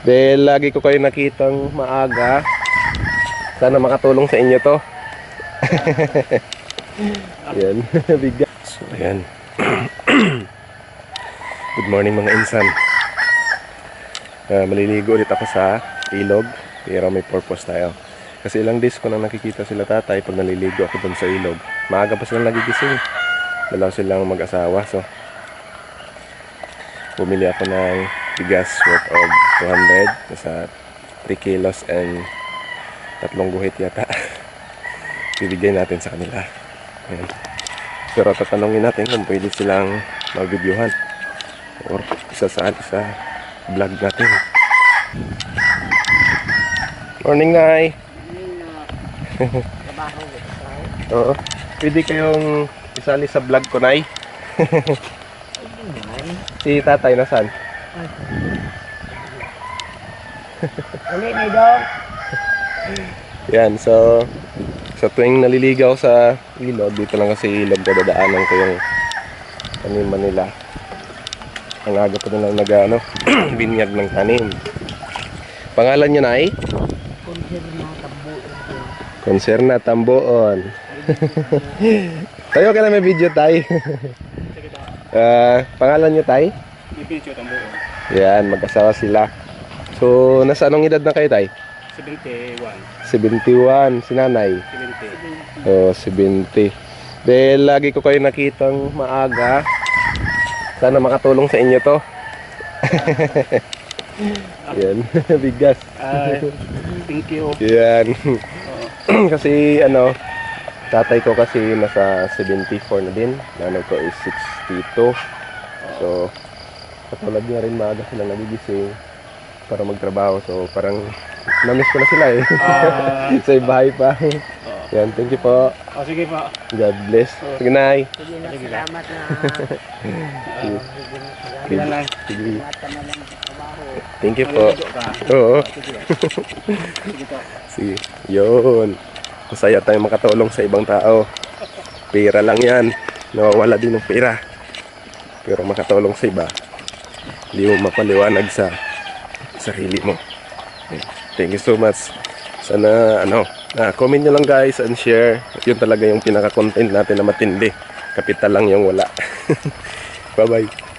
Dahil lagi ko kayo nakitang maaga. Sana makatulong sa inyo to. Yan, bigat. So, ayan. Good morning mga insan. Ah, maliligo ulit ako sa ilog. Pero may purpose tayo. Kasi ilang days ko nang nakikita sila tatay pag naliligo ako doon sa ilog. Maaga pa silang nagigising. Dalaw silang mag-asawa. So, bumili ako ng bigas worth of 200 sa 3 kilos and tatlong guhit yata. Bibigay natin sa kanila. Ayan. pero tatanungin natin kung pwede silang magbidyuhan or isa sa sa vlog natin. Morning Nay. Trabaho oo. Pwede kayong isali sa vlog ko Nay. Si tatay nasan Uli ni Dong. Yan, so sa tuwing naliligaw sa ilog, dito lang kasi ilog dadaanan ko yung taniman nila. Ang aga pa nila nag ano, binyag ng tanim. Pangalan niyo na ay? Konser na tabo. Konserna Tamboon. Tayo ka na may video tay. Ah, pangalan niyo tay? Ipincho tambo. Yan, mag-asawa sila. So, nasa anong edad na kayo tay? 71. 71, si nanay. 70. Oh, 70. Dahil lagi ko kayo nakitang maaga. Sana makatulong sa inyo to. Yan, bigas. Thank you. Yan. kasi ano, tatay ko kasi nasa 74 na din. Nanay ko is 62. So, katulad niya rin maaga sila nagigising para magtrabaho. So, parang namiss ko na sila eh. Ah, sa bahay pa. Yan, thank you po. oh, sige po. God bless. Good night. Sige na, salamat na. Bilang lang. Sige. Na lang sa trabaho. Thank you po. Maliligo ka. Oo. Sige. Sige po. Sige. Yun. Masaya tayong makatulong sa ibang tao. Pera lang yan. Nawawala din ng pera. Pero makatulong sa iba. Hindi mo mapaliwanag sa sarili mo. Okay. Thank you so much. Sana ano, ah, comment nyo lang guys and share. Yun talaga yung pinaka-content natin na matindi. Kapital lang yung wala. Bye-bye.